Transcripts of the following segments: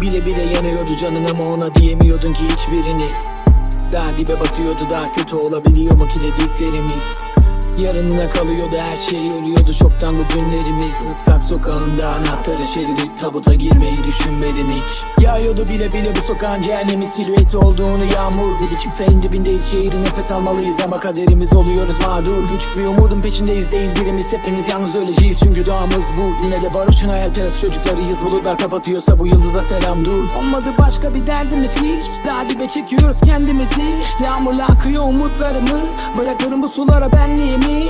Bile bile yanıyordu canın ama ona diyemiyordun ki hiçbirini. Daha dibe batıyordu daha kötü olabiliyor mu ki dediklerimiz? Yarınına kalıyordu her şey ölüyordu çoktan bu günlerimiz Islak sokağında anahtarı çevirip tabuta girmeyi düşünmedin hiç. Yağıyordu bile bile bu sokağın cehennemi silüeti olduğunu yağmur gibi Çıksa en dibindeyiz şehri nefes almalıyız ama kaderimiz oluyoruz mağdur. Küçük bir umudun peşindeyiz değil birimiz hepimiz yalnız öleceğiz. Çünkü doğamız bu Yine de barışın hayalperest çocuklarıyız. Bulutlar kapatıyorsa bu yıldıza selam dur. Olmadı başka bir derdimiz hiç. Daha dibe çekiyoruz kendimizi. Yağmurla akıyor umutlarımız. Bırakırım bu sulara benliğimi.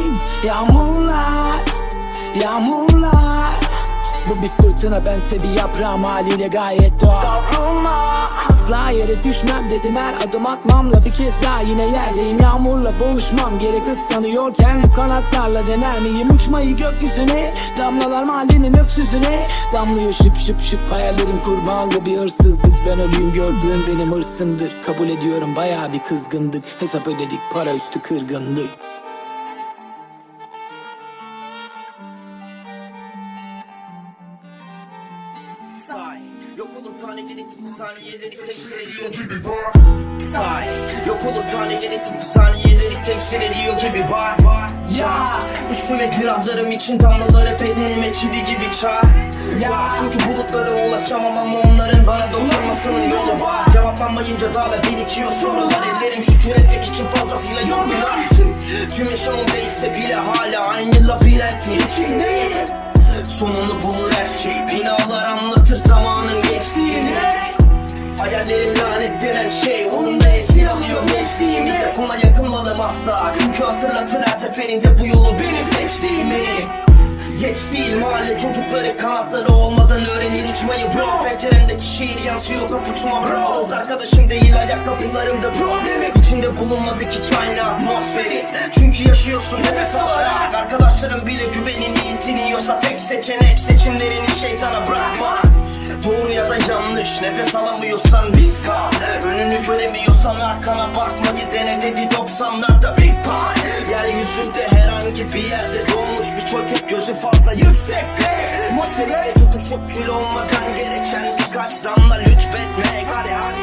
Yağmurlar Yağmurlar bu bir fırtına bense bir yaprağım. Haliyle gayet doğal. Savrulma. Asla yere düşmem dedim her adım atmamla Bir kez daha yine yerdeyim. Yağmurla boğuşmam Gerek ıslanıyorken bu kanatlarla dener miyim? Uçmayı gökyüzüne Damlalar mahallenin öksüzüne. Damlıyor şıp şıp şıp hayallerim kurban. Bu bir hırsızlık ben ölüyüm gördüğün benim hırsımdır. Kabul ediyorum bayağı bir kızgındık. Hesap ödedik para üstü kırgınlık Say. Yok olur taneleri tıpkı saniyeleri temsil ediyor gibi Say. Yok olur taneleri tıpkı saniyeleri temsil ediyor gibi var Ya. Üstüme günahlarım için damlaları bedenime çivi gibi çar. Ya. Çünkü bulutlara ulaşamam ama onların bana dokunmasının yolu var. Cevaplanmayınca daha da birikiyor sorular. Ellerim şükür etmek için fazlasıyla yorgun Tüm yaşamım değişse bile hala aynı labirentin içindeyim. Sonunu bulur buna yakınmadım asla. Çünkü hatırlatır her seferinde bu yolu benim seçtiğimi. Geç değil mahalle çocukları kanatları olmadan öğrenir uçmayı bro. Penceremdeki şehir yansıyor kaputuma bro. Kız arkadaşım değil ayak kapılarımda problemi İçinde bulunmadık hiç aynı atmosferi. Çünkü yaşıyorsun nefes alarak. Arkadaşlarım bile güvenini yitiriyorsa Tek seçenek seçimlerini şeytana bırakma. Doğru ya da yanlış nefes alamıyorsan risk al. Önünü göremiyorsan arkana bakmayı yüksekte. Motiveye tutuşup kül olmadan gereken birkaç damla lütfetmek. Hadi hadi